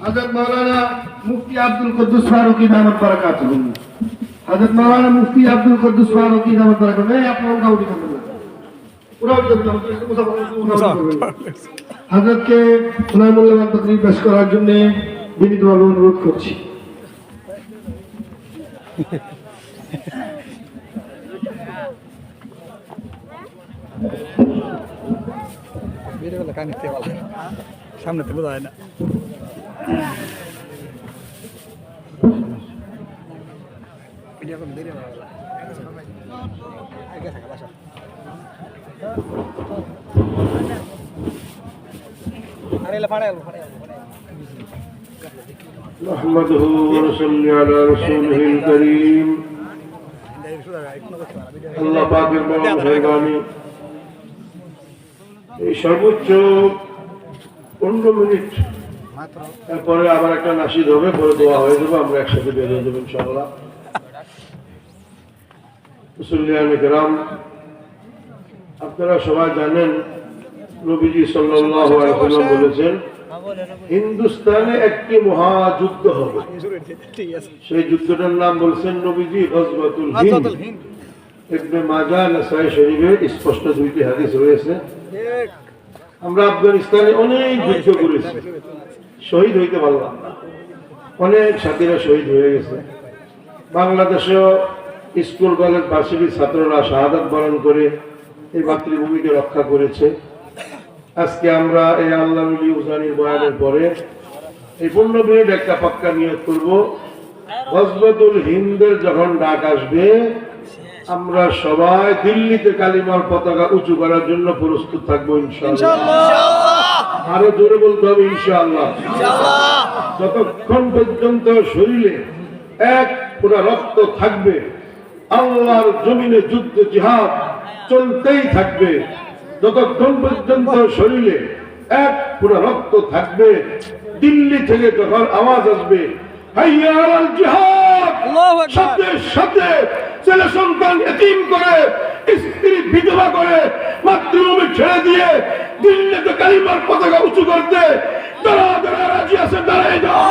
হজরত মৌলানা মুফতি আব্দুল কদ্দুস ফারুকি দামত বরকাত হজরত মৌলানা মুফতি আব্দুল কদ্দুস ফারুকি দামত বরকাত এই আপনার উঠা উঠি করবেন উঠি হজরতকে সোনাই মূল্যবান তকরির পেশ করার জন্য অনুরোধ করছি সামনে তো বোঝা হয় না ভিডিও করলে দেরি ভালো আগে থাকা বাসা আরে এলা ফাড়ে এলো ফাড়ে نحمده ونصلي على رسوله الكريم আল্লাহ পাকের বড় মেহরবানি এই সর্বোচ্চ পনেরো মিনিট মাত্র তারপরে আবার একটা নাসিদ হবে পরে দোয়া হয়ে যাবে আমরা একসাথে হয়ে মুসল্লিয়ান আপনারা সবাই জানেন নবীজি সাল্লাল্লাহু আলাইহি বলেছেন হিন্দুস্তানে একটি মহাযুদ্ধ হবে। সেই যুদ্ধটার নাম বলছেন নবীজি হিন্দ। ইবনে মাজা নাসাই শরীফে স্পষ্ট দুইটি হাদিস রয়েছে। আমরা আফগানিস্তানে অনেক যুদ্ধ করেছি। শহীদ হইতে পারলাম না। অনেক সাথীরা শহীদ হয়ে গেছে। বাংলাদেশেও স্কুল, কলেজ, ভার্সিটির ছাত্ররা শাহাদাত বরণ করে এই মাতৃভূমিকে রক্ষা করেছে। আজকে আমরা এই আল্লাহ উজানির বয়ানের পরে এই পনেরো মিনিট একটা পাক্কা নিয়োগ করব। হজরতুল হিন্দের যখন ডাক আসবে, আমরা সবাই দিল্লিতে কালিমার পতাকা উঁচু করার জন্য প্রস্তুত থাকব ইনশাআল্লাহ। আরও জোরে বলতে হবে ইনশাআল্লাহ। যতক্ষণ পর্যন্ত শরীরে এক পুরা রক্ত থাকবে আল্লাহর জমিনে যুদ্ধ জিহাদ চলতেই থাকবে। যতক্ষণ পর্যন্ত শরীরে এক পুরা রক্ত থাকবে দিল্লি থেকে যখন আওয়াজ আসবে সাথে সাথে ছেলে সন্তান এতিম করে স্ত্রী বিধবা করে মাতৃভূমি ছেড়ে দিয়ে দিল্লিতে কালিমার পতাকা উঁচু করতে তারা যারা রাজি আছে দাঁড়াই যাও।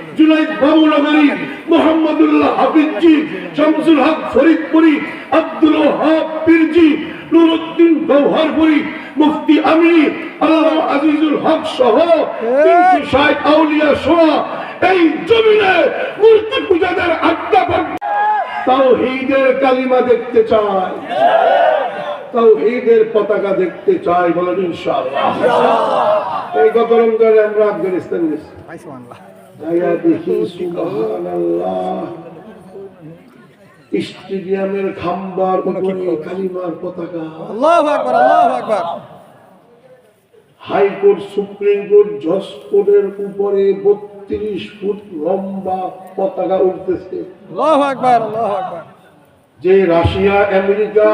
জুনাইদ বাবুনগরী মোহাম্মদুল্লাহ হাফিজি শামসুল হক ফরিদপুরি, আব্দুল ওহাব পীরজি, নুরুদ্দিন গৌহরপুরি মুফতি আমিনী আল্লাহ আজিজুল হক সহ তিনশো ষাট আউলিয়া সোয়া এই জমিনে মূর্তি পূজাদের আড্ডা তাও হিদের কালিমা দেখতে চায় তাও হিদের পতাকা দেখতে চাই বলেন ইনশাআল্লাহ। এই গত রমজানে আমরা আফগানিস্তান গেছি। স্টেডিয়ামের খাম্বার উপরে কালিমার পতাকা। আল্লাহু আকবার আল্লাহু আকবার। হাইকোর্ট সুপ্রিম কোর্ট জজ কোর্টের উপরে বত্রিশ ফুট লম্বা পতাকা উঠতেছে। যে রাশিয়া আমেরিকা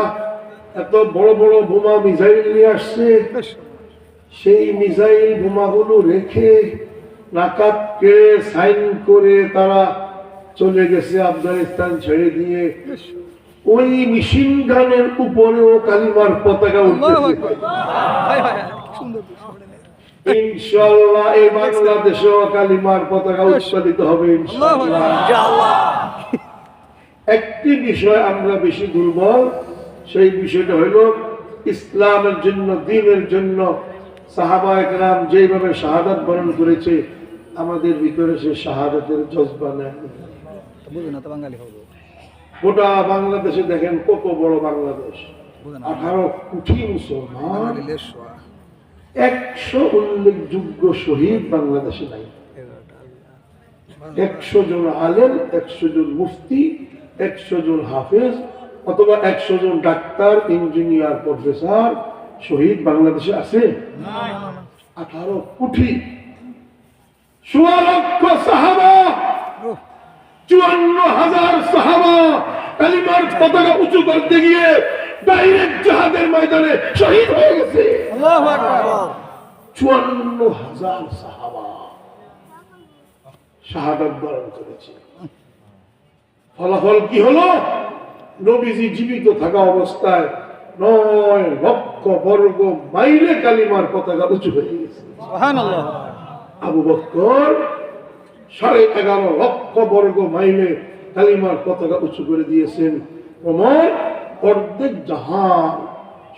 এত বড় বড় বোমা মিসাইল নিয়ে আসছে সেই মিসাইল বোমাগুলো রেখে নাকাতকে সাইন করে তারা চলে গেছে আফগানিস্তান ছেড়ে দিয়ে। ওই মেশিন গানের উপরেও কালিমার পতাকা উঠতেছে ইনশাল্লাহ এই বাংলাদেশেও কালিমার পতাকা উৎপাদিত হবে একটি বিষয় আমরা বেশি দুর্বল সেই বিষয়টা হলো ইসলামের জন্য দিনের জন্য সাহাবা একরাম যেভাবে শাহাদাত বরণ করেছে আমাদের ভিতরে সে শাহাদাতের জজবা নেই বুঝুন না তো বাঙালি হব। গোটা বাংলাদেশে দেখেন কত বড় বাংলাদেশ। আঠারো কোটি মুসলমান। একশো উল্লেখযোগ্য শহীদ বাংলাদেশে নাই। একশো জন আলেম একশো জন মুফতি একশো জন হাফেজ অথবা একশো জন ডাক্তার ইঞ্জিনিয়ার প্রফেসর শহীদ বাংলাদেশে আছে? আঠারো কোটি সাহাবা চুয়ান্ন হাজার সাহাবা কালিমার পতাকা উঁচু করতে গিয়ে ডাইরেক্ট জাহাদের ময়দানে শহীদ হয়ে গেছে। চুয়ান্ন হাজার সাহাবা শাহাদাত বরণ করেছে। ফলাফল কি হলো? নবীজি জীবিত থাকা অবস্থায় নয় লক্ষ বর্গ মাইলে কালিমার পতাকা উঁচু হয়ে গেছে। আবু বক্কর সাড়ে এগারো লক্ষ বর্গ মাইলে কালিমার পতাকা উঁচু করে দিয়েছেন। ওমর অর্ধেক জাহান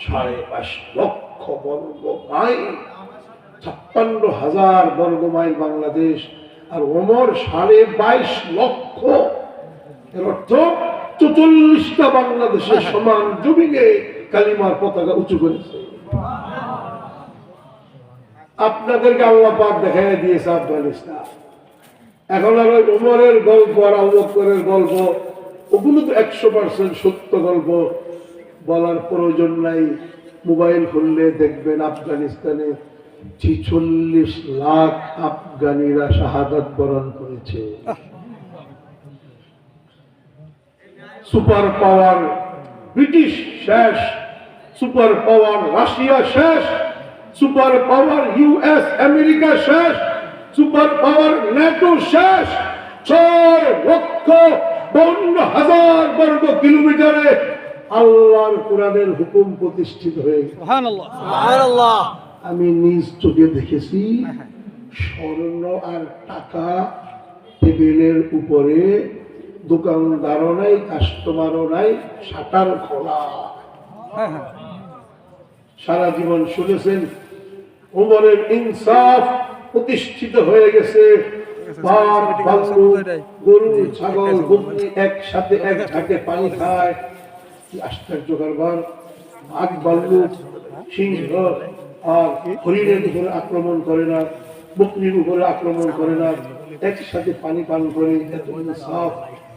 সাড়ে পাঁচ লক্ষ বর্গ মাইল, ছাপ্পান্ন হাজার বর্গ মাইল বাংলাদেশ। আর ওমর সাড়ে বাইশ লক্ষ, এর অর্থ চতুর্লিশটা বাংলাদেশের সমান জমিনে কালিমার পতাকা উঁচু করেছে। আপনাদেরকে আল্লাহ পাক দেখাই দিয়েছে আফগানিস্তান এখন আর ওই উমরের গল্প আর আবুবকরের গল্প, ওগুলো তো একশো পার্সেন্ট সত্য গল্প। বলার প্রয়োজন নাই। মোবাইল খুললে দেখবেন আফগানিস্তানে ছিচল্লিশ লাখ আফগানিরা শাহাদাত বরণ করেছে। সুপার পাওয়ার ব্রিটিশ শেষ সুপার পাওয়ার রাশিয়া শেষ। সুপার পাওয়ার ইউএস আমেরিকা শেষ সুপার পাওয়ার ন্যাটো শেষ। ছয় লক্ষ বন্য হাজার বর্গ কিলোমিটারে আল্লাহর কোরআনের হুকুম প্রতিষ্ঠিত হয়ে গেছে। সুবহানাল্লাহ। সুবহানাল্লাহ। আমি নিজ চোখে দেখেছি স্বর্ণ আর টাকা টেবিলের উপরে দোকানদারও নাই কাস্টমারও নাই শাটার খোলা। হ্যাঁ হ্যাঁ। সারা জীবন শুনেছেন, উমরের ইনসাফ প্রতিষ্ঠিত হয়ে গেছে। গরু, ছাগল একসাথে এক ঝাঁকে পানি খায়। কি আশ্চর্য কারবার। বাঘ ভাল্লুক, সিংহ আর হরিণের উপরে আক্রমণ করে না, বকরির উপরে আক্রমণ করে না, একসাথে পানি পান করে এত ইনসাফ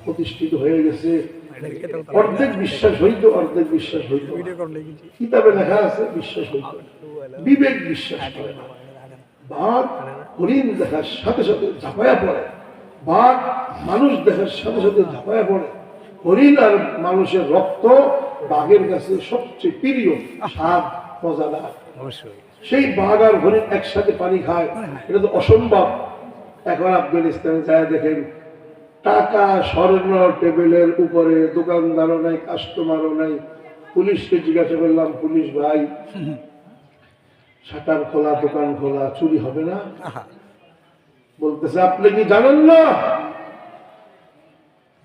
প্রতিষ্ঠিত হয়ে গেছে। অর্ধেক বিশ্বাস হইতো অর্ধেক বিশ্বাস হইতো কিতাবে লেখা আছে বিশ্বাস হইত। বিবেক বিশ্বাস করে না। বাঘ হরিণ দেখার সাথে সাথে ঝাঁপায়া পড়ে। বাঘ মানুষ দেখার সাথে সাথে ঝাঁপায়া পড়ে। হরিণ আর মানুষের রক্ত বাঘের কাছে সবচেয়ে প্রিয় স্বাদ মজাদার। সেই বাঘ আর হরিণ একসাথে পানি খায়। এটা তো অসম্ভব। এখন আফগানিস্তানে যায় দেখেন টাকা স্বর্ণ টেবিলের উপরে দোকানদারও নাই কাস্টমারও নাই। পুলিশকে জিজ্ঞাসা করলাম পুলিশ ভাই শাটার খোলা দোকান খোলা চুরি হবে না? বলতেছে আপনি কি জানেন না?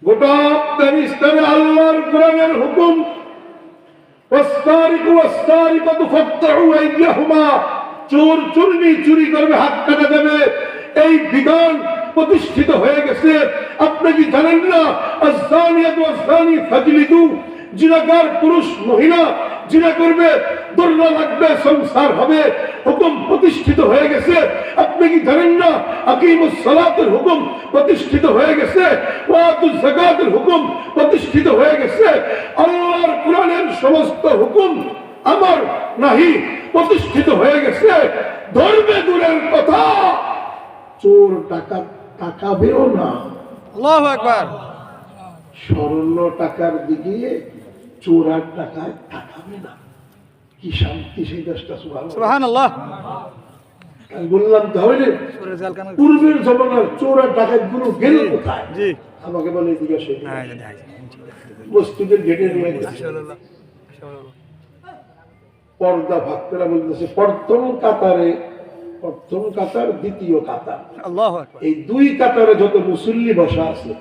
গোটা আল্লাহর কোরআনের হুকুম চোর চুরি করবে হাত কাটা দেবে। এই বিধান প্রতিষ্ঠিত হয়ে গেছে। আপনি কি জানেন না? জিনাকার পুরুষ মহিলা জিনা করবে দোল্লা লাগবে, সংসার হবে, হুকুম প্রতিষ্ঠিত হয়ে গেছে। আপনি কি জানেন না? আকিমুস সালাতের হুকুম প্রতিষ্ঠিত হয়ে গেছে। ওয়াতুজ যাকাতের হুকুম প্রতিষ্ঠিত হয়ে গেছে। আল্লাহর কোরআনের সমস্ত হুকুম আমার নাহি, প্রতিষ্ঠিত হয়ে গেছে। ধর্মে দূরের কথা। চোর টাকা টাকাবেও না। আল্লাহু আকবার। স্বর্ণ টাকার দিকে চোরার টাকায় তাকাবে না। কি শান্তি সেই দেশটা আমি বললাম তাহলে পূর্বের জমানার ডাকাতগুলো গেল কোথায়? জি। আমাকে বলে দেখাই মসজিদের গেটে নিয়ে গেছে পর্দা ভাগ করা বলতেছে প্রথম কাতারে প্রথম কাতার দ্বিতীয় কাতার। এই দুই কাতারে যত মুসল্লি বসা আছে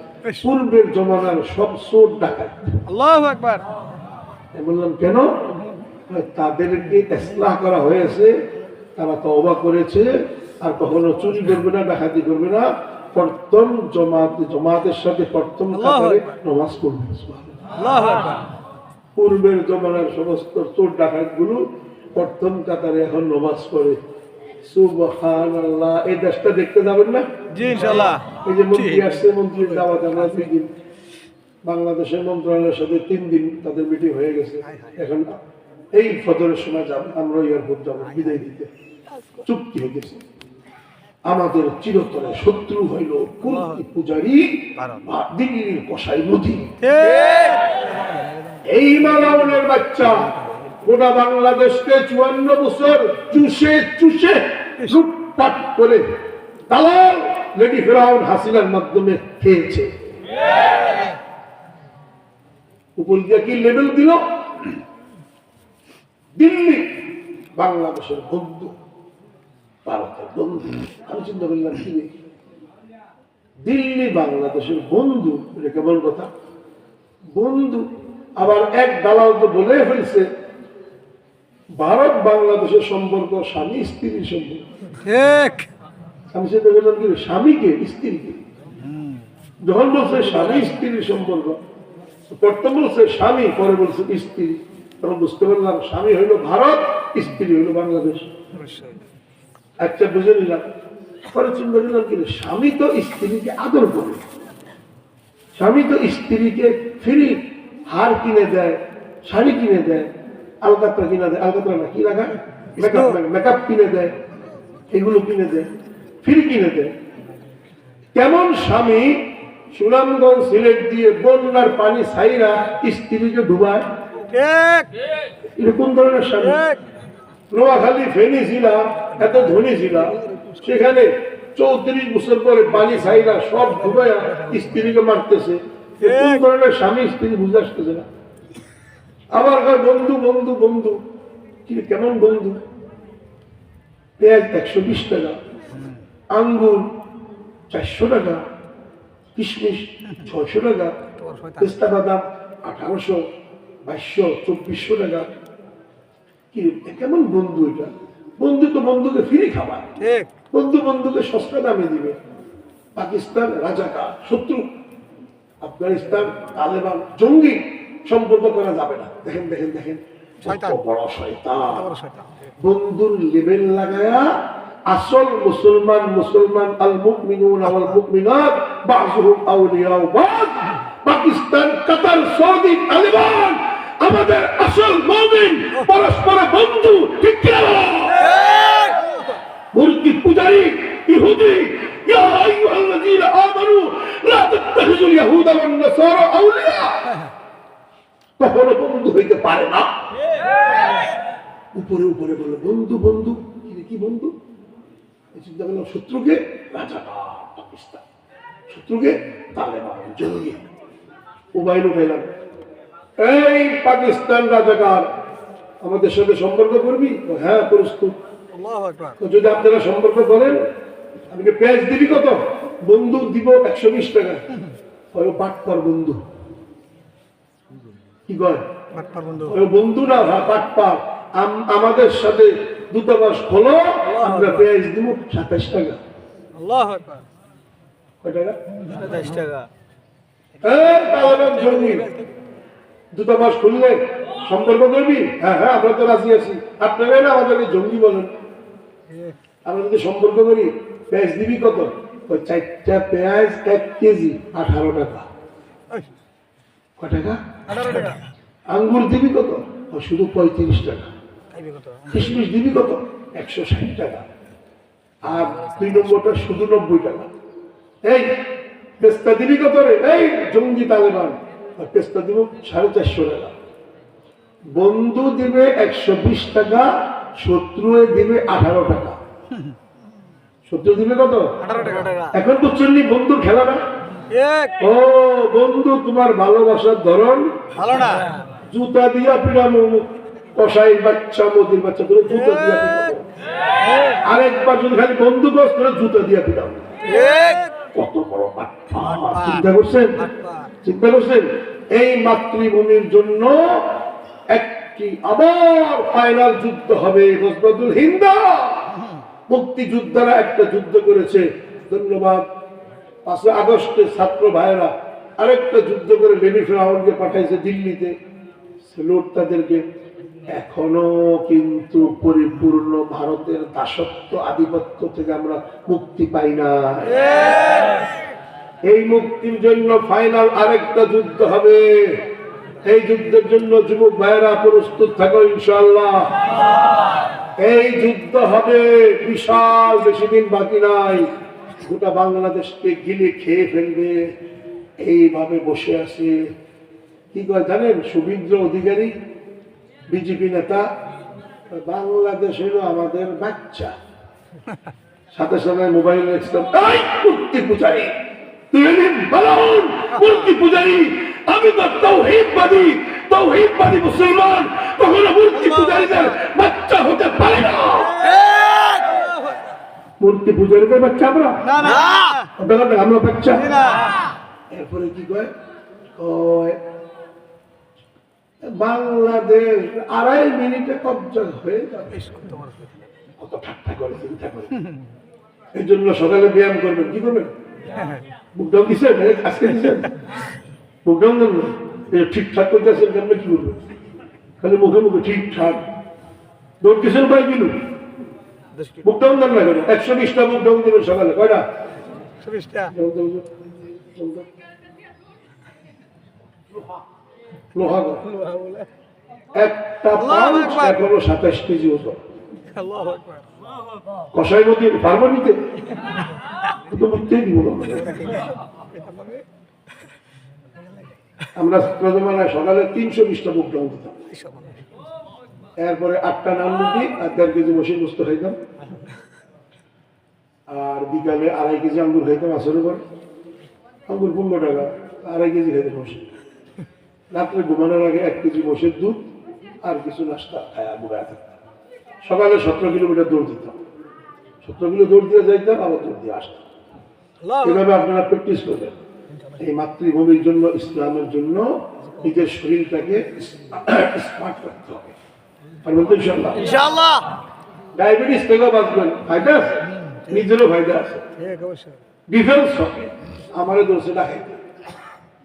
পূর্বের জমানার সব চোর ডাকাত। আল্লাহু বললাম কেন? তাদেরকে ইসলাহ করা হয়েছে তারা তওবা করেছে আর কখনো চুরি করবে না ডাকাতি করবে না। প্রথম জমাত জমাতের সাথে প্রথম কাতারে নমাজ পড়বে। পূর্বের জমানার সমস্ত চোর ডাকাতগুলো প্রথম কাতারে এখন নমাজ পড়ে। সুবহানাল্লাহ এই দেশটা দেখতে যাবেন না? জি ইনশাল্লাহ এই যে মন্ত্রী আসছে মন্ত্রীর দাওয়াত আমরা দুই দিন বাংলাদেশের মন্ত্রণালয়ের সাথে তিন দিন তাদের মিটিং হয়ে গেছে। এখন এই ফজরের সময় যাব আমরা এয়ারপোর্ট যাব বিদায় দিতে। চুক্তি হয়ে গেছে। আমাদের চিরতরে শত্রু হইল কুর্তি পূজারী দিল্লির কষাই নদী। এই মালাউনের বাচ্চা গোটা বাংলাদেশকে চুয়ান্ন বছর চুষে চুষে লুটপাট করে দালাল লেডি ফেরাউন হাসিনার মাধ্যমে খেয়েছে। উপর দিয়ে কি লেভেল দিল? দিল্লি, বাংলাদেশের বন্ধু, ভারতের বন্ধু। আমি চিন্তা করলাম, কি দিল্লি, বাংলাদেশের বন্ধু এটা কেমন কথা বন্ধু। আবার এক দালাল তো বলে ফেলছে ভারত বাংলাদেশের সম্পর্ক স্বামী স্ত্রীর সম্পর্ক। আমি সেটা বললাম কি স্বামীকে স্ত্রীকে। যখন বলছে স্বামী স্ত্রীর সম্পর্ক প্রথম বলছে স্বামী পরে বলছে স্ত্রী। তখন বুঝতে পারলাম স্বামী হইল ভারত স্ত্রী হইল বাংলাদেশ। অবশ্যই আচ্ছা বুঝে নিলাম। পরে চিন্তা করলাম কি স্বামী তো স্ত্রীকে আদর করে। স্বামী তো স্ত্রীকে ফ্রি হার কিনে দেয় শাড়ি কিনে দেয়। আলকাতরা কিনে দেয় আলকাতরা না কি লাগায় মেকআপ মেকআপ কিনে দেয় এগুলো কিনে দেয় ফ্রি কিনে দেয়। কেমন স্বামী সুনামগঞ্জ সিলেট দিয়ে বন্যার পানি ছাইরা স্ত্রীকে ডুবায়? এরকম ধরনের স্বামী? ঠিক নোয়াখালী ফেনী ছিল এত ধনী ছিল সেখানে চৌত্রিশ বছর পরে পানি ছাইরা সব ডুবাইয়া স্ত্রীকে মারতেছে। এ কোন ধরনের স্বামী স্ত্রী বুঝে আসতেছে না। আবার কয় বন্ধু বন্ধু বন্ধু। কি কেমন বন্ধু? পেঁয়াজ একশো বিশ টাকা আঙ্গুর চারশো টাকা কিশমিশ ছয়শো টাকা পেস্তা বাদাম আঠারোশো বাইশশো চব্বিশশো টাকা। কি কেমন বন্ধু এটা? বন্ধু তো বন্ধুকে ফিরে খাবার। বন্ধু বন্ধুকে সস্তা দামে দিবে। পাকিস্তান রাজাকার শত্রু। আফগানিস্তান তালেবান জঙ্গি। সম্পর্ক করা যাবে না। দেখেন দেখেন দেখেন। বড় শয়তান। বন্ধুর লেভেল লাগায়া আসল মুসলমান মুসলমান আল মুকমিনুন আল মুকমিনাত বাযুহুম আউলিয়াউ বাদ। পাকিস্তান কাতার সৌদি তালিবান আমাদের আসল মুমিন পরস্পর বন্ধু ঠিক কি না? মূর্তি পূজারী ইহুদি ইয়া আইয়ুহাল্লাযীনা আমানু লা তাত্তাখিযুল ইয়াহুদা ওয়ান নাসারা আউলিয়া। কখনো বন্ধু হইতে পারে না। উপরে উপরে বলল বন্ধু বন্ধু কি বন্ধু? চিন্তা করলাম শত্রুকে পাকিস্তান শত্রুকে তালেবান মোবাইল উঠাইলাম এই পাকিস্তান রাজাকার আমাদের সাথে সম্পর্ক করবি? হ্যাঁ প্রস্তুত। যদি আপনারা সম্পর্ক করেন আমাকে পেঁয়াজ দিবি কত? বন্ধু দিব একশো বিশ টাকা। কর বন্ধু। কি কয়? বন্ধু। না হ্যাঁ, আমাদের সাথে দূতাবাস খোলো আমরা পেঁয়াজ দিব সাতাশ টাকা। আল্লাহু দূতাবাস খুললে সম্পর্ক করবি? হ্যাঁ হ্যাঁ আমরা তো রাজি আছি। আপনারা না আমাদেরকে জঙ্গি বলেন। আমরা যদি সম্পর্ক করি পেঁয়াজ দিবি কত? চারটা পেঁয়াজ এক কেজি আঠারো টাকা। টাকা? আঙ্গুর দিবি কত? ও শুধু পঁয়ত্রিশ টাকা। কিশমিশ দিবি কত? একশো ষাট টাকা। আর দুই নম্বরটা শুধু নব্বই টাকা। এই পেস্তা দিবি কত রে? এই জঙ্গি তালেবান। পেস্তা দিব সাড়ে চারশো টাকা। বন্ধু দিবে একশো বিশ টাকা শত্রু দিবে আঠারো টাকা। শত্রু দিবে কত? এখন তো নি বন্ধু খেলা না। ও বন্ধু তোমার ভালোবাসার ধরন? ভালো না। জুতা দিয়া পিড়ামো কষাই বাচ্চা মোদির বাচ্চা করে জুতা দিয়া আরেকবার যদি খালি বন্ধু গোস করে জুতা দিয়া পিড়ামো। কত বড় চিন্তা করছেন? চিন্তা করছেন? এই মাতৃভূমির জন্য একটি আবার ফাইনাল যুদ্ধ হবে গজবাদুল হিন্দা। মুক্তিযোদ্ধারা একটা যুদ্ধ করেছে। ধন্যবাদ। পাঁচই আগস্টে ছাত্র ভাইয়েরা আরেকটা যুদ্ধ করে লেডি ফেরাউনকে পাঠাইছে দিল্লিতে। সেলুট তাদেরকে এখনও কিন্তু পরিপূর্ণ ভারতের দাসত্ব আধিপত্য থেকে আমরা মুক্তি পাই না। এই মুক্তির জন্য ফাইনাল আরেকটা যুদ্ধ হবে। এই যুদ্ধের জন্য যুবক ভাইয়েরা প্রস্তুত থাকো ইনশাল্লাহ এই যুদ্ধ হবে, বিশাল বেশি দিন বাকি নাই। গোটা বাংলাদেশকে গিলে খেয়ে ফেলবে। এইভাবে বসে আছে। কি কয় জানেন? শুভেন্দ্র অধিকারী বিজেপি নেতা বাংলাদেশ হলো আমাদের বাচ্চা। সাথে সাথে মোবাইল দেখছিলাম "এই, মূর্তি পূজারি মূর্তি পূজারি। আমি তো তৌহিদবাদী তৌহিদবাদী মুসলমান। কখনো মূর্তি পূজারীদের বাচ্চা হতে পারে না মূর্তি পূজারীদের বাচ্চা আমরা? কথা আমরা বাচ্চা এরপরে কি কয়? কয় বাংলাদেশ আড়াই মিনিটে কবজা হয়ে যাবে। কত ঠাট্টা করে চিন্তা করে। এই জন্য সকালে ব্যায়াম করবেন। কি করবেন? বুকডাউন দিচ্ছেন আজকে দিচ্ছেন বুকডাউন দেন ঠিকঠাক করতে আসেন কেমন কি করবেন? খালি মুখে মুখে ঠিকঠাক। দৌড় দিচ্ছেন কয় কিলো? দেন না একশো বিশটা দেবেন সকালে কয়টা। লোহা। একটা এখনও সাতাশ কেজি ওজন। আল্লাহ কষাই মধ্যে পারব নিতে তো বুঝতেই দিব আমরা ছাত্র জমানায় সকালে তিনশো বিশটা বুক ডাউন দিতাম এরপরে আটটা নাম রুটি আর দেড় কেজি মসির বস্তু খাইতাম। আর বিকালে আড়াই কেজি আঙ্গুর খাইতাম আসলে পরে আঙ্গুর পনেরো টাকা আড়াই কেজি খাইতাম মসির রাত্রে ঘুমানোর আগে এক কেজি মসির দুধ আর কিছু নাস্তা খায় ঘুমায় থাকতাম। সকালে সতেরো কিলোমিটার দৌড় দিতাম। সতেরো কিলো দৌড় দিয়ে যাইতাম আবার দৌড় দিয়ে আসতাম। এভাবে আপনারা প্র্যাকটিস করবেন। এই মাতৃভূমির জন্য ইসলামের জন্য নিজের শরীরটাকে স্মার্ট করতে হবে। পারবেন তো ইনশাল্লাহ ইনশাআল্লাহ। ডায়াবেটিস থেকেও বাঁচবেন। ফায়দা আছে? নিজেরও ফায়দা আছে। ডিফেন্স হবে। আমারও দোষে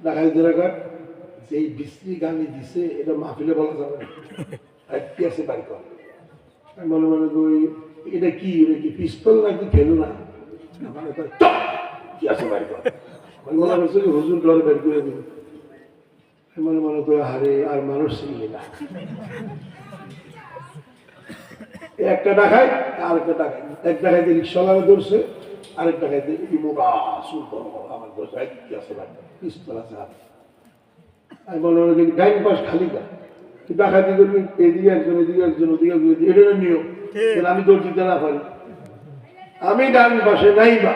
ডাকাইতে রাখার যে এই বিশ্রী গানি দিছে এটা মাহফিলে বলা যাবে না। একটি আছে বাড়ি কর আমি মনে মনে করি এটা কি? এটা কি পিস্তল নাকি খেলো না মানে তো, "চপ!" কি আছে বাড়ি কর আমি মনে করছি যে হুজুর ডর বের করে দিল আমি মনে মনে করে হারে আর মানুষ চিনবে না। একটা ডাকাই আর একটা ডাকাই এক ডাকাইতে রিক্সাওয়ালা ধরছে আরেক সুর করো আমার ধরছে এক কি আছে পিস্তল আছে হাতে আমি মনে ডাইন পাশ খালি গা তুই ডাকাতি করবি এদিকে একজন এদিকে একজন ওদিকে একজন এটা নিয়ম। তাহলে আমি দৌড় দিতে না পারি। আমি ডান পাশে নাই বা।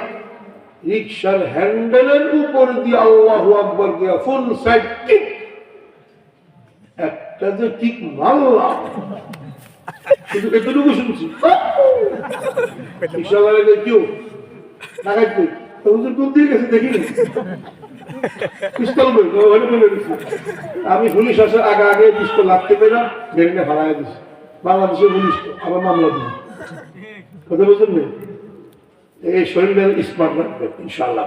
রিক্সার হ্যান্ডেলের উপর দিয়ে আল্লাহ আকবর দিয়া ফুল সাইড কিক একটা যে কিক মারলাম। শুধু এতটুকু শুনছি। রিক্সাওয়ালা কেউ ডাকাত কই তো হুজুর কোন দিয়ে গেছে দেখিনি পিস্তল বই ওখানে বলে দিচ্ছি আমি পুলিশ আসার আগে আগে পিস্তল লাগতে পেরে বেরিয়ে ফালাই দিচ্ছি বাংলাদেশের পুলিশ আবার মামলা দিই কথা বলছেন না? এই শরীরের স্মার্ট রাখবে ইনশাল্লাহ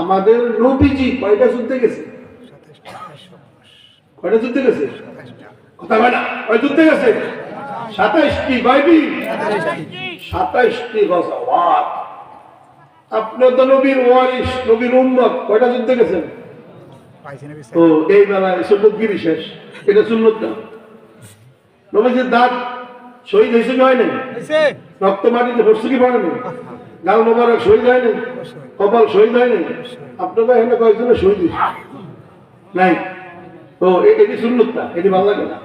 আমাদের নবীজি কয়টা যুদ্ধে গেছে? কয়টা যুদ্ধে গেছে? কথা হয় না কয় যুদ্ধে গেছে? সাতাইশটি বাইবি সাতাইশটি গজাওয়াত। আপনার তো নবীর ওয়ারিস নবীর উম্মত কয়টা যুদ্ধে গেছেন? ও এই বেলায় সুন্নতগিরি শেষ। এটা সুন্নত না। নবীজির দাঁত শহীদ হয়েছে কি হয় নাই রক্ত মাটিতে পড়ছে কি পড়ে নাই গাল মোবারক শহীদ হয় নাই কপাল শহীদ হয় নাই আপনারা এখানে কয়েকজনের শহীদ নাই। ও এটি সুন্নত না। এটি ভালো লাগে না।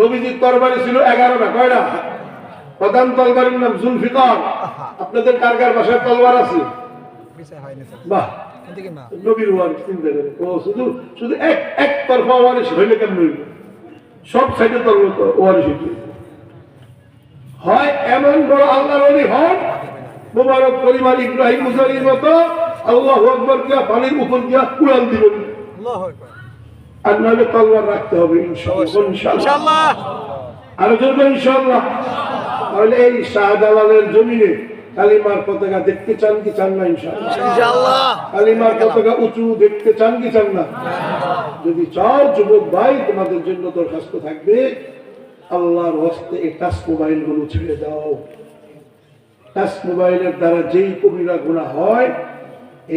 নবীজির তরবারি ছিল এগারোটা কয়টা? প্রধান তলবারের নাম জুলফিকার। আপনাদের কার কার বাসায় তলবার আছে? বাহ। নবীর ওয়ারিস চিন্তা করেন। ও শুধু শুধু এক এক তরফা ওয়ারিস হইলে কেমন হইল সব সাইডে তরফ ওয়ারিস হইতে হয় এমন বড় আল্লাহর অলি হন মুবারক পরিবার ইব্রাহিম মুসারির মতো আল্লাহ আকবর দিয়া পানির উপর দিয়া কুড়াল দিবেন। আল্লাহ আকবার। আর নাহলে তলবার রাখতে হবে আরও চলবে ইনশাআল্লাহ। তাহলে এই শাহজালালের জমিনে কালিমার পতাকা দেখতে চান কি চান না ইনশাআল্লাহ? কালিমার পতাকা উঁচু দেখতে চান কি চান না? যদি চাও যুবক ভাই তোমাদের জন্য দরখাস্ত থাকবে। আল্লাহর হস্তে এই টাচ মোবাইলগুলো ছেড়ে দাও। টাচ মোবাইলের দ্বারা যেই কবিরা গুণা হয়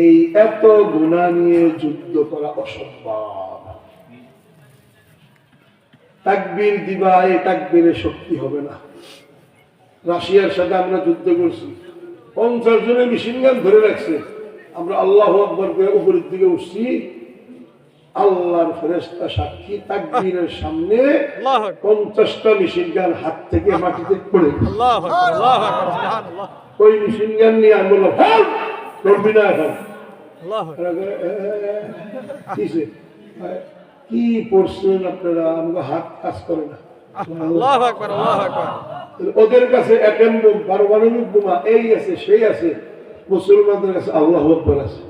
এই এত গুণা নিয়ে যুদ্ধ করা অসম্ভব। তাকবীর দিবা এই তাকবীরের শক্তি হবে না রাশিয়ার সাথে আমরা যুদ্ধ করছি পঞ্চাশ জনের মেশিন গান ধরে রাখছে আমরা আল্লাহ আকবর করে উপরের দিকে উঠছি আল্লাহর ফেরেস্তা সাক্ষী তাকবীরের সামনে পঞ্চাশটা মেশিন গান হাত থেকে মাটিতে পড়ে ওই মেশিন গান নিয়ে আমি বললাম হল করবি না এখন কি পড়ছেন আপনারা আমাকে হাত কাজ করে না? ওদের কাছে অ্যাটেম বোম পারমাণবিক বোমা এই আছে সেই আছে মুসলমানদের কাছে আল্লাহ আকবর আছে।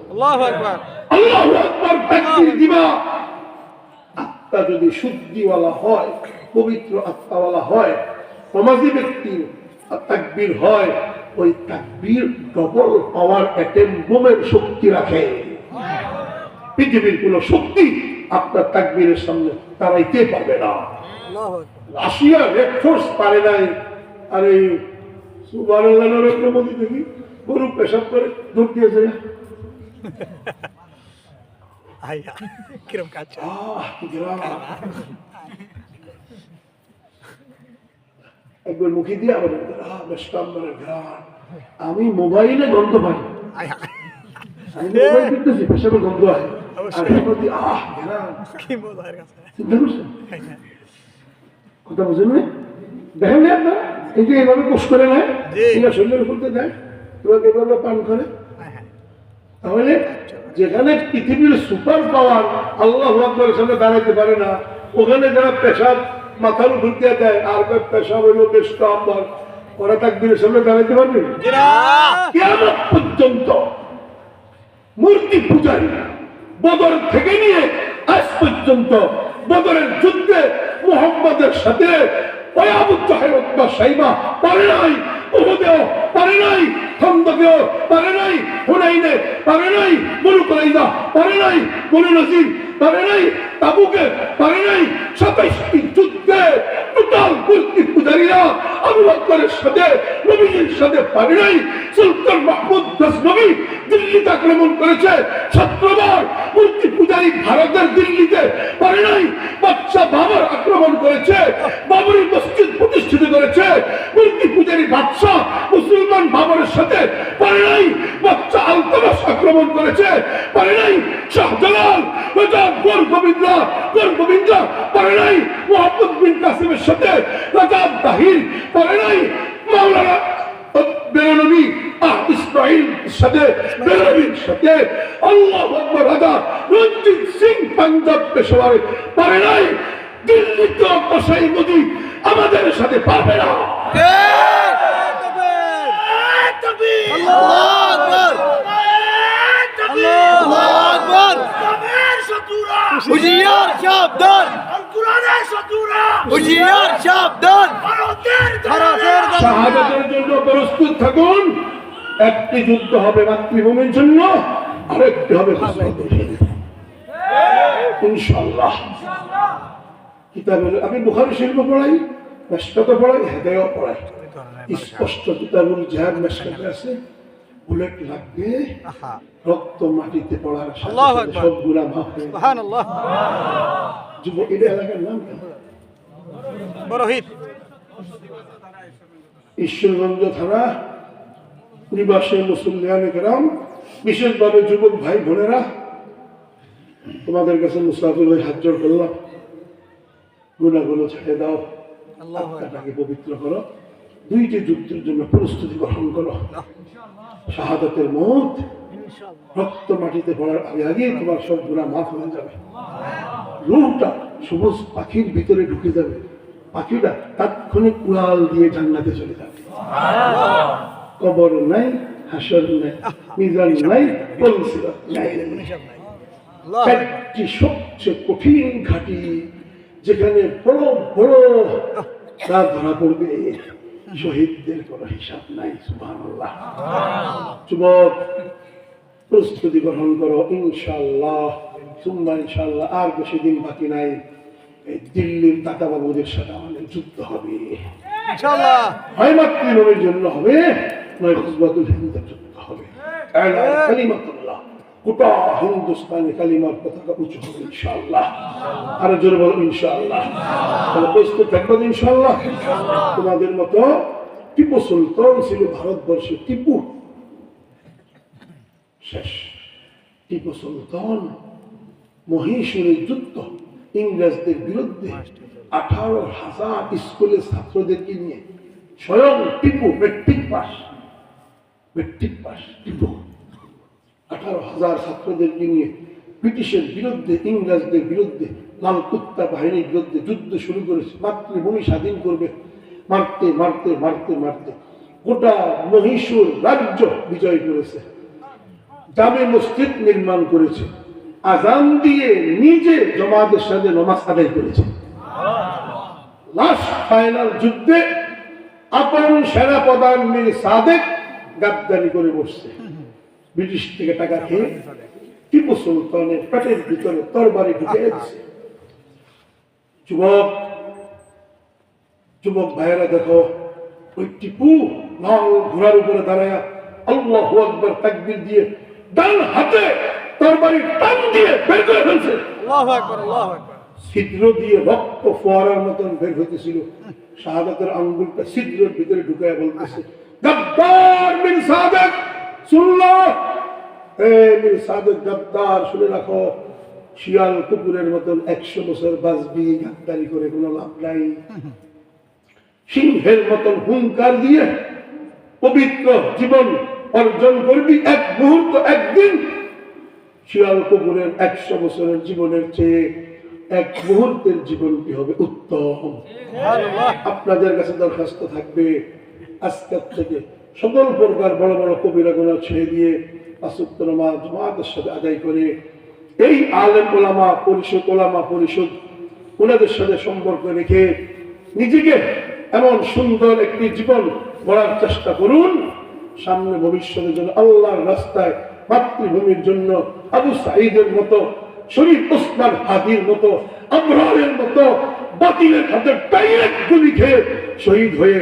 দিবা। আত্মা যদি শুদ্ধিওয়ালা হয় পবিত্র আত্মাওয়ালা হয় সমাজী ব্যক্তির তাকবীর হয় ওই তাকবীর ডবল পাওয়ার অ্যাটেম বোমের শক্তি রাখে। পৃথিবীর কোন শক্তি আপনার তাকবীরের সামনে তারাইতে পারবে না। রাশিয়া রেড ফোর্স পারে নাই। আর এই নরেন্দ্র মোদী দেখি গরু পেশাব করে দৌড় দিয়েছে। একবার মুখে দিয়ে আবার ঘ্রাণ। আমি মোবাইলে গন্ধ পাই। কথা বুঝেন দেখেন না আপনারা? কিন্তু এইভাবে কোষ করে। শরীরের উপর দেয় এবার এভাবে পান করে? আইয়া তাহলে যেখানে পৃথিবীর সুপার পাওয়ার আল্লাহ আকবরের সামনে দাঁড়াইতে পারে না ওখানে যারা পেশাব মাথার উপর দিয়ে দেয় আর পেশাব হইল বেশ কাম্বার ওরা তাকবীরের সামনে দাঁড়াইতে পারবে? পর্যন্ত মূর্তি পূজারী। বদর থেকে নিয়ে আজ পর্যন্ত বদরের যুদ্ধে মোহাম্মদের সাথে পারে নাই পারে নাই পারে নাই পারে নাই পারে নাই পারে নাই, তাবুকে পারে নাই সাতাইশটি যুদ্ধে টোটাল মূর্তি পূজারীরা আবু বকরের সাথে, নবীজির সাথে পারে নাই, সুলতান মাহমুদ গজনবী দিল্লিতে আক্রমণ করেছে সতেরোবার মূর্তি পূজারী ভারতের দিল্লিতে পারে নাই বাচ্চা বাবার আক্রমণ করেছে, বাবরি মসজিদ প্রতিষ্ঠিত করেছে মূর্তি পূজারী বাদশাহ মুসলমান বাবরের সাথে পারে নাই বাচ্চা আলতাবাস আক্রমণ করেছে, পারে নাই, শাহজালাল রাজা গোবিন্দ গোবিন্দ পারে নাই? মোহাম্মদ বিন কাসিমের সাথে রাজা তাহির পারে নাই? মাওলানা বেরনবী আহ সাথে বেরনবীর সাথে আল্লাহ আকবর রাজা রঞ্জিত সিং পাঞ্জাব পেশোয়ারে পারে নাই? দিল্লিতে কসাই মোদী আমাদের সাথে পারবে না। হুজিয়ার সাবধান হুজিয়ার সাবধান শাহাদাতের জন্য প্রস্তুত থাকুন। একটি যুদ্ধ হবে মাতৃভূমির জন্য আরেকটি হবে ইনশাল্লাহ কিতাবের আমি বুখারি শিল্প পড়াই মেসকাত পড়াই হেদায়ও পড়াই। স্পষ্ট কিতাবুল জাহাদ মেসকাতে আছে। বুলেট লাগবে রক্ত মাটিতে পড়ার। সবগুলা মাফ যায়। এটা এলাকার নাম বরহিত ঈশ্বরগঞ্জ থানা নিবাসী মুসলিয়ান গ্রাম বিশেষভাবে যুবক ভাই বোনেরা তোমাদের কাছে মুসাফির হয়ে হাত জোর করলাম। গুণাগুলো ছেড়ে দাও। আল্লাহু পবিত্র করো। দুইটি যুদ্ধের জন্য প্রস্তুতি গ্রহণ করো। শাহাদাতের মত রক্ত মাটিতে পড়ার আগে আগে তোমার সব গুণা মাফ হয়ে যাবে। রুহটা সবুজ পাখির ভিতরে ঢুকে যাবে। পাখিটা তাৎক্ষণিক উড়াল দিয়ে জান্নাতে চলে যাবে। কবর নাই হাসর নাই মিজান নাই পরিসিরাত নাই। চারটি সবচেয়ে কঠিন ঘাটি যেখানে বড় বড় রাত ধরা পড়বে। শহীদদের কোনো হিসাব নাই সুবহানাল্লাহ। যুবক প্রস্তুতি গ্রহণ করো ইনশাল্লাহ সুম্মা ইনশাল্লাহ আর বেশি দিন বাকি নাই। এই দিল্লির টাকা বাবুদের সাথে আমাদের যুদ্ধ হবে। হয় জন্য হবে নয় খুজবাতুল হিন্দের জন্য হবে। কালিমাতুল্লাহ গোটা হিন্দুস্তানে কালিমার পতাকা উঁচু হবে আরও জোরে বলো তাহলে প্রস্তুত থাকব তো, ইনশাআল্লাহ? তোমাদের মতো টিপু সুলতান ছিল টিপু। শেষ। টিপু সুলতান যুদ্ধ ইংরেজদের বিরুদ্ধে আঠারো হাজার স্কুলের ছাত্রদেরকে নিয়ে স্বয়ং Tipu, matric pass. Matric pass, Tipu. আঠারো হাজার ছাত্রদেরকে নিয়ে ব্রিটিশের বিরুদ্ধে, ইংরেজদের বিরুদ্ধে লাল কুত্তা বাহিনীর বিরুদ্ধে যুদ্ধ শুরু করেছে। মাতৃভূমি স্বাধীন করবে। মারতে মারতে মারতে মারতে গোটা মহীশূর রাজ্য বিজয় করেছে। জামে মসজিদ নির্মাণ করেছে। আজান দিয়ে নিজে জমাদের সাথে নমাজ আদায় করেছে। লাস্ট ফাইনাল যুদ্ধে আপন সেনা প্রধান মীর সাদেক গাদ্দারি করে বসছে। ব্রিটিশ থেকে টাকা খেয়ে টিপু সুলতানের পেটের ভিতরে তরবারি ঢুকে দিচ্ছে যুবক যুবক ভাইয়েরা দেখো ওই টিপু লাল ঘোড়ার উপরে দাঁড়ায় আল্লাহ আকবর তাকবির দিয়ে ডান হাতে তরবারি টান দিয়ে বের করে ফেলছে। আল্লাহু আকবার আল্লাহু আকবার। ছিদ্র দিয়ে রক্ত ফোয়ারার মতন বের হইতেছিল। শাহাদাতের আঙ্গুলটা ছিদ্রের ভিতরে ঢুকায় বলতেছে মিন সাদেক শুনলো? এ সাদেক গদ্দার শুনে রাখো শিয়াল কুকুরের মতন একশো বছর বাঁচবি গাদ্দারি করে কোনো লাভ নাই। সিংহের মতন হুঙ্কার দিয়ে পবিত্র জীবন অর্জন করবি এক মুহূর্ত একদিন। শিয়াল কুকুরের একশো বছরের জীবনের চেয়ে এক মুহূর্তের জীবনটি হবে উত্তম? আপনাদের কাছে দরখাস্ত থাকবে আজকের থেকে। সকল প্রকার বড় বড় কবিরা ছেড়ে দিয়ে আসুত্তরমা জমাতের সাথে আদায় করে এই আলেম ওলামা পরিষদ ওলামা পরিষদ, ওনাদের সাথে সম্পর্ক রেখে নিজেকে এমন সুন্দর একটি জীবন গড়ার চেষ্টা করুন। সামনে ভবিষ্যতের জন্য আল্লাহর রাস্তায় মাতৃভূমির জন্য আবু সাঈদের মতো, শরীফ ওসমান হাদির মতো, আবরারের মতো বাতিলের হাতে ডাইরেক্ট গুলি খেয়ে শহীদ হয়ে